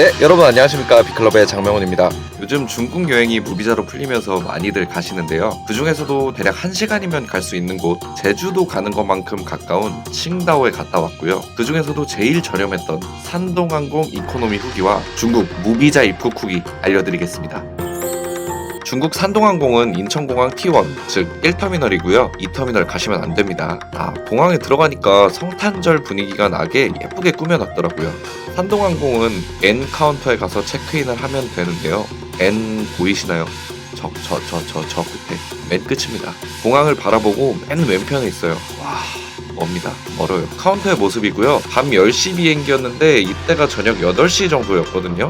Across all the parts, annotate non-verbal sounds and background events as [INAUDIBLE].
네, 여러분 안녕하십니까 비클럽의 장명훈입니다. 요즘 중국 여행이 무비자로 풀리면서 많이들 가시는데요. 그 중에서도 대략 1시간이면 갈 수 있는 곳 제주도 가는 것만큼 가까운 칭다오에 갔다 왔고요. 그 중에서도 제일 저렴했던 산동항공 이코노미 후기와 중국 무비자 입국 후기 알려드리겠습니다. 중국 산동항공은 인천공항 T1, 즉 1터미널이고요. 2터미널 가시면 안 됩니다. 아, 공항에 들어가니까 성탄절 분위기가 나게 예쁘게 꾸며놨더라고요. 산동항공은 N 카운터에 가서 체크인을 하면 되는데요. N 보이시나요? 저, 저, 저, 저, 저 끝에. 맨 끝입니다. 공항을 바라보고 맨 왼편에 있어요. 와, 멉니다. 멀어요. 카운터의 모습이고요. 밤 10시 비행기였는데 이때가 저녁 8시 정도였거든요.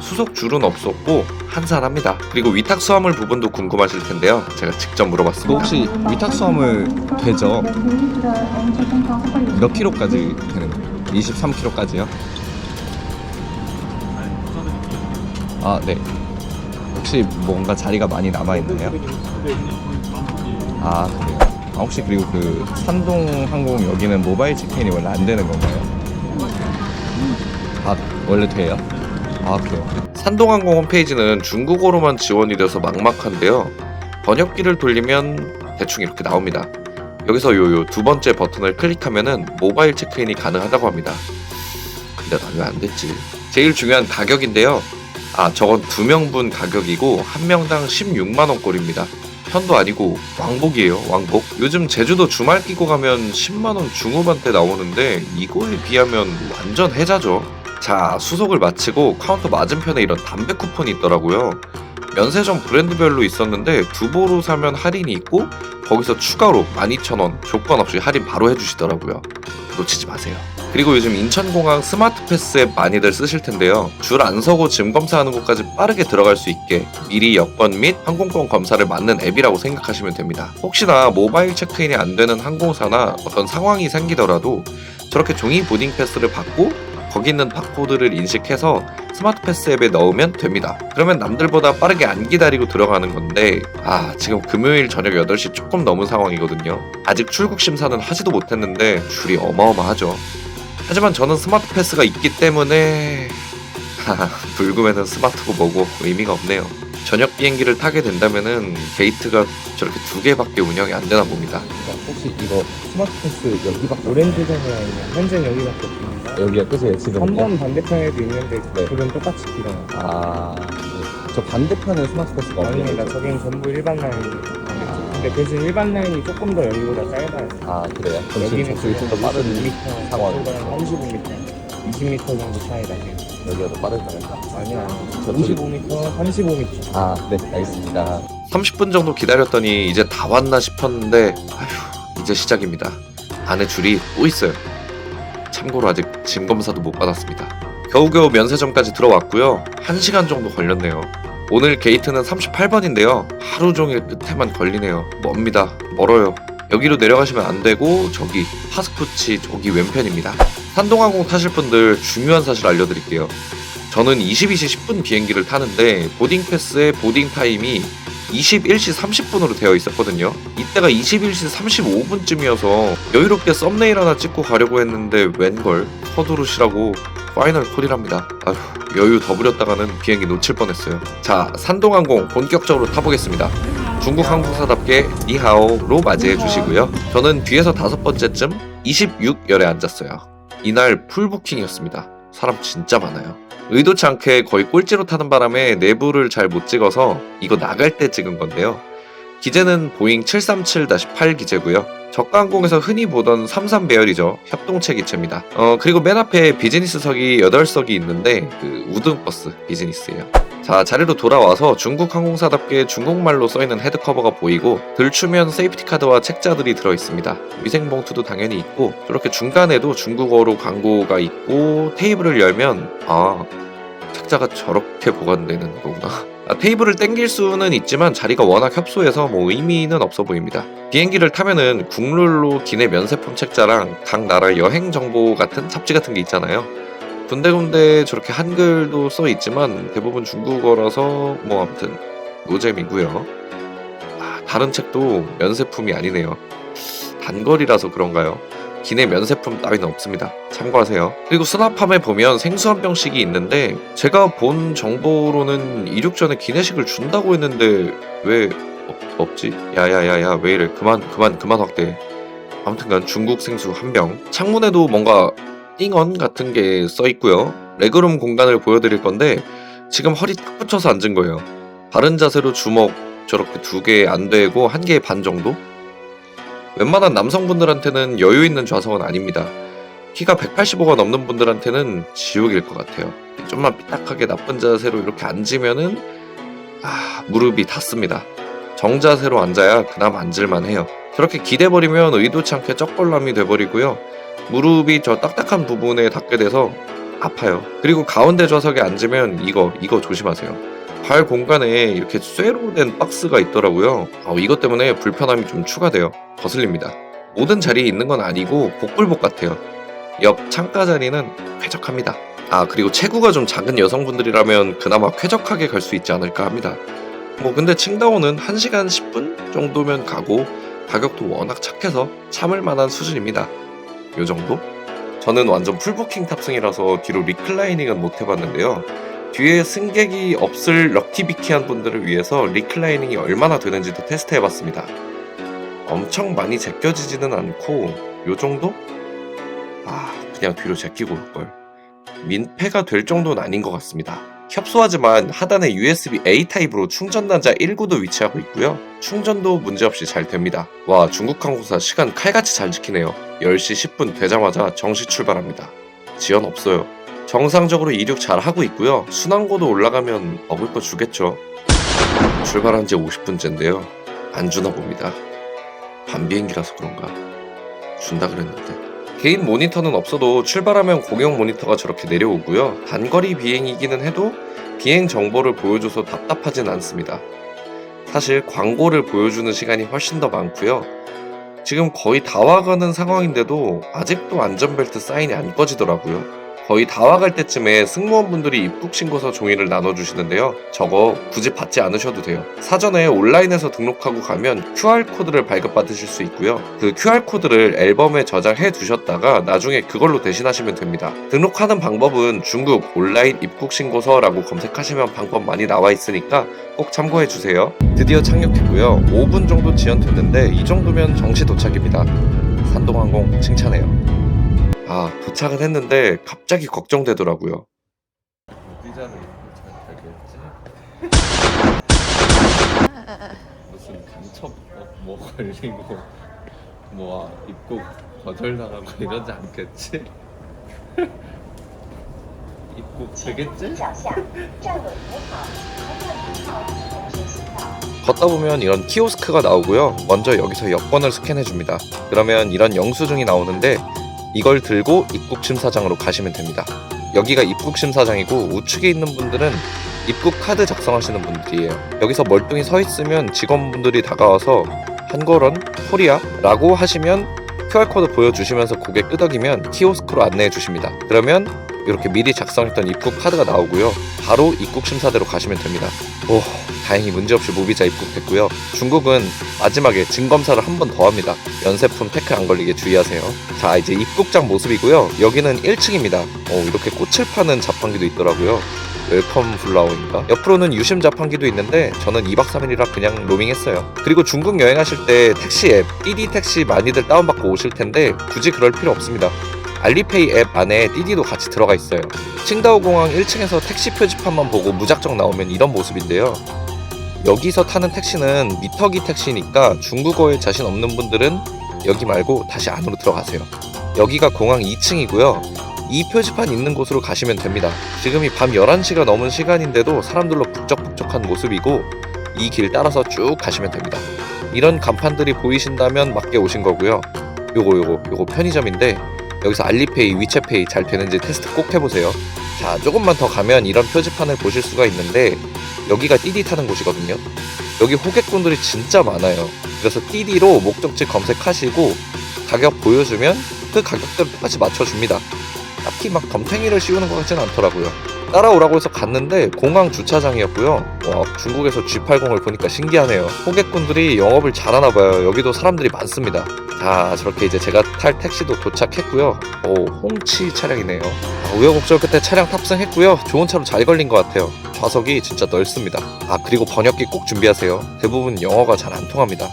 수속 줄은 없었고 한산합니다. 그리고 위탁 수화물 부분도 궁금하실 텐데요. 제가 직접 그 물어봤습니다. 혹시 위탁 수화물 되죠? 몇 킬로까지 되는 거예요? 23킬로까지요? 아, 네. 혹시 뭔가 자리가 많이 남아 있나요? 아, 그래요. 아, 혹시 그리고 그 산동 항공 여기는 모바일 체크인이 원래 안 되는 건가요? 아, 원래 돼요? 아, 그래요. 산동항공 홈페이지는 중국어로만 지원이 돼서 막막한데요. 번역기를 돌리면 대충 이렇게 나옵니다. 여기서 요두 번째 버튼을 클릭하면은 모바일 체크인이 가능하다고 합니다. 근데 난왜안 됐지? 제일 중요한 가격인데요. 아, 저건 두 명분 가격이고 한 명당 16만 원꼴입니다. 편도 아니고 왕복이에요, 왕복. 요즘 제주도 주말 끼고 가면 10만 원 중후반대 나오는데 이거에 비하면 완전 혜자죠. 자, 수속을 마치고 카운터 맞은편에 이런 담배 쿠폰이 있더라고요. 면세점 브랜드별로 있었는데 두 보로 사면 할인이 있고 거기서 추가로 12,000원 조건 없이 할인 바로 해주시더라고요. 놓치지 마세요. 그리고 요즘 인천공항 스마트 패스 앱 많이들 쓰실 텐데요. 줄 안 서고 짐 검사하는 곳까지 빠르게 들어갈 수 있게 미리 여권 및 항공권 검사를 맞는 앱이라고 생각하시면 됩니다. 혹시나 모바일 체크인이 안 되는 항공사나 어떤 상황이 생기더라도 저렇게 종이 보딩 패스를 받고 거기 있는 바코드를 인식해서 스마트 패스 앱에 넣으면 됩니다. 그러면 남들보다 빠르게 안 기다리고 들어가는 건데, 아, 지금 금요일 저녁 8시 조금 넘은 상황이거든요. 아직 출국 심사는 하지도 못했는데 줄이 어마어마하죠. 하지만 저는 스마트 패스가 있기 때문에, 불금에는 스마트고 뭐고 의미가 없네요. 저녁 비행기를 타게 된다면은 게이트가 저렇게 두 개밖에 운영이 안 되나 봅니다. 혹시 이거 스마트 패스 여기밖에 오렌지색이랑 현재 여기밖에 없습니다. 여기가 끝이에요, 지금? 3번 반대편에도 있는데 네. 둘은 똑같이 길어요. 아, 네. 저 반대편에 스마트 패스가 없는 아닙니다. 저긴 전부 일반 라인이에요. 아. 근데 대신 일반 라인이 조금 더 여기보다 짧아요. 아, 그래요? 그럼 지금 여기는 저쪽이 좀더 빠른 2m, 상황. 저쪽은 35m, 20m 정도 차이 나요. 여기가 더 빠른가요? 아니야, 저쪽이- 55m, 35m. 아, 네, 알겠습니다. 30분 정도 기다렸더니 이제 다 왔나 싶었는데 아휴 이제 시작입니다. 안에 줄이 또 있어요. 참고로 아직 짐 검사도 못 받았습니다. 겨우겨우 면세점까지 들어왔고요. 1시간 정도 걸렸네요. 오늘 게이트는 38번인데요. 하루 종일 끝에만 걸리네요. 멉니다. 멀어요. 여기로 내려가시면 안 되고 저기 파스쿠치 저기 왼편입니다. 산동항공 타실 분들 중요한 사실 알려드릴게요. 저는 22시 10분 비행기를 타는데 보딩 패스의 보딩 타임이 21시 30분으로 되어 있었거든요. 이때가 21시 35분쯤이어서 여유롭게 썸네일 하나 찍고 가려고 했는데 웬걸 서두르시라고 파이널 콜이랍니다. 아휴 여유 더 부렸다가는 비행기 놓칠 뻔했어요. 자 산동항공 본격적으로 타보겠습니다. 중국 항공사답게 니하오로 맞이해 주시고요. 저는 뒤에서 다섯 번째쯤 26열에 앉았어요. 이날 풀부킹이었습니다. 사람 진짜 많아요. 의도치 않게 거의 꼴찌로 타는 바람에 내부를 잘 못 찍어서 이거 나갈 때 찍은 건데요. 기재는 보잉 737-8 기재고요. 저가항공에서 흔히 보던 33 배열이죠. 협동체 기체입니다. 어 그리고 맨 앞에 비즈니스석이 8석이 있는데 그 우등 버스 비즈니스예요. 자 자리로 돌아와서 중국 항공사답게 중국말로 써있는 헤드커버가 보이고 들추면 세이프티 카드와 책자들이 들어있습니다. 위생봉투도 당연히 있고 저렇게 중간에도 중국어로 광고가 있고 테이블을 열면 아 책자가 저렇게 보관되는 거구나. 아, 테이블을 땡길 수는 있지만 자리가 워낙 협소해서 뭐 의미는 없어 보입니다. 비행기를 타면은 국룰로 기내 면세품 책자랑 각 나라 여행 정보 같은 잡지 같은 게 있잖아요. 군데군데 저렇게 한글도 써 있지만 대부분 중국어라서 뭐 아무튼 노잼이고요. 아, 다른 책도 면세품이 아니네요. 단거리라서 그런가요? 기내 면세품 따위는 없습니다. 참고하세요. 그리고 수납함에 보면 생수 한 병씩이 있는데 제가 본 정보로는 이륙 전에 기내식을 준다고 했는데 왜 없, 없지? 야야야야 왜 이래? 그만 그만 그만 확대. 아무튼간 중국 생수 한 병. 창문에도 뭔가 띵언 같은 게 써 있고요. 레그룸 공간을 보여드릴 건데 지금 허리 딱 붙여서 앉은 거예요. 바른 자세로 주먹 저렇게 두 개 안 되고 한 개 반 정도? 웬만한 남성분들한테는 여유 있는 좌석은 아닙니다. 키가 185가 넘는 분들한테는 지옥일 것 같아요. 좀만 삐딱하게 나쁜 자세로 이렇게 앉으면은 아 무릎이 닿습니다. 정자세로 앉아야 그나마 앉을만 해요. 저렇게 기대버리면 의도치 않게 쩍벌남이 돼버리고요. 무릎이 저 딱딱한 부분에 닿게 돼서 아파요. 그리고 가운데 좌석에 앉으면 이거 이거 조심하세요. 발 공간에 이렇게 쇠로 된 박스가 있더라고요. 어, 이것 때문에 불편함이 좀 추가돼요. 거슬립니다. 모든 자리에 있는 건 아니고 복불복 같아요. 옆 창가 자리는 쾌적합니다. 아 그리고 체구가 좀 작은 여성분들이라면 그나마 쾌적하게 갈 수 있지 않을까 합니다. 뭐 근데 칭다오는 1시간 10분 정도면 가고 가격도 워낙 착해서 참을 만한 수준입니다. 요 정도? 저는 완전 풀부킹 탑승이라서 뒤로 리클라이닝은 못 해봤는데요. 뒤에 승객이 없을 럭키비키한 분들을 위해서 리클라이닝이 얼마나 되는지도 테스트해봤습니다. 엄청 많이 제껴지지는 않고 요 정도? 아 그냥 뒤로 제끼고 올걸. 민폐가 될 정도는 아닌 것 같습니다. 협소하지만 하단에 USB A 타입으로 충전 단자 1구도 위치하고 있고요. 충전도 문제없이 잘 됩니다. 와 중국 항공사 시간 칼같이 잘 지키네요. 10시 10분 되자마자 정시 출발합니다. 지연 없어요. 정상적으로 이륙 잘 하고 있고요. 순항고도 올라가면 먹을 거 주겠죠. 출발한 지 50분째인데요. 안 주나 봅니다. 밤 비행기라서 그런가. 준다 그랬는데. 개인 모니터는 없어도 출발하면 공용 모니터가 저렇게 내려오고요. 단거리 비행이기는 해도 비행 정보를 보여줘서 답답하진 않습니다. 사실 광고를 보여주는 시간이 훨씬 더 많고요. 지금 거의 다 와가는 상황인데도 아직도 안전벨트 사인이 안 꺼지더라고요. 거의 다 와갈 때쯤에 승무원분들이 입국 신고서 종이를 나눠주시는데요. 저거 굳이 받지 않으셔도 돼요. 사전에 온라인에서 등록하고 가면 QR코드를 발급받으실 수 있고요. 그 QR코드를 앨범에 저장해 두셨다가 나중에 그걸로 대신하시면 됩니다. 등록하는 방법은 중국 온라인 입국 신고서라고 검색하시면 방법 많이 나와 있으니까 꼭 참고해 주세요. 드디어 착륙했고요. 5분 정도 지연됐는데 이 정도면 정시 도착입니다. 산동항공 칭찬해요. 아, 도착은 했는데 갑자기 걱정되더라고요. 어디잖아 잘겠지 무슨 간첩 뭐, 뭐 걸리고 뭐 아, 입국 거절당하고 이러지 않겠지? [LAUGHS] 입국 되겠지? [LAUGHS] 걷다 보면 이런 키오스크가 나오고요. 먼저 여기서 여권을 스캔해 줍니다. 그러면 이런 영수증이 나오는데 이걸 들고 입국 심사장으로 가시면 됩니다. 여기가 입국 심사장이고 우측에 있는 분들은 입국 카드 작성하시는 분들이에요. 여기서 멀뚱히 서 있으면 직원분들이 다가와서 한거런 코리아라고 하시면 QR코드 보여주시면서 고개 끄덕이면 키오스크로 안내해 주십니다. 그러면 이렇게 미리 작성했던 입국 카드가 나오고요. 바로 입국 심사대로 가시면 됩니다. 오, 다행히 문제없이 무비자 입국했고요. 중국은 마지막에 증검사를 한 번 더 합니다. 연세품 태클 안 걸리게 주의하세요. 자, 이제 입국장 모습이고요. 여기는 1층입니다. 어, 이렇게 꽃을 파는 자판기도 있더라고요. 웰컴 플라워인가? 옆으로는 유심 자판기도 있는데 저는 2박 3일이라 그냥 로밍했어요. 그리고 중국 여행하실 때 택시 앱, 띠디 택시 많이들 다운받고 오실 텐데 굳이 그럴 필요 없습니다. 알리페이 앱 안에 띠디도 같이 들어가 있어요. 칭다오 공항 1층에서 택시 표지판만 보고 무작정 나오면 이런 모습인데요. 여기서 타는 택시는 미터기 택시니까 중국어에 자신 없는 분들은 여기 말고 다시 안으로 들어가세요. 여기가 공항 2층이고요. 이 표지판 있는 곳으로 가시면 됩니다. 지금이 밤 11시가 넘은 시간인데도 사람들로 북적북적한 모습이고 이 길 따라서 쭉 가시면 됩니다. 이런 간판들이 보이신다면 맞게 오신 거고요. 요거 요거 요거 편의점인데 여기서 알리페이, 위챗페이 잘 되는지 테스트 꼭 해보세요. 자, 조금만 더 가면 이런 표지판을 보실 수가 있는데 여기가 띠디 타는 곳이거든요. 여기 호객분들이 진짜 많아요. 그래서 띠디로 목적지 검색하시고 가격 보여주면 그 가격대로 똑같이 맞춰줍니다. 딱히 막 덤탱이를 씌우는 것 같진 않더라고요. 따라오라고 해서 갔는데 공항 주차장이었고요. 와, 중국에서 G80을 보니까 신기하네요. 호객분들이 영업을 잘하나 봐요. 여기도 사람들이 많습니다. 자, 저렇게 이제 제가 탈 택시도 도착했고요. 오, 홍치 차량이네요. 우여곡절 끝에 차량 탑승했고요. 좋은 차로 잘 걸린 것 같아요. 좌석이 진짜 넓습니다. 아, 그리고 번역기 꼭 준비하세요. 대부분 영어가 잘 안 통합니다.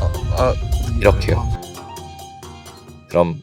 아, 아, 이렇게요. 그럼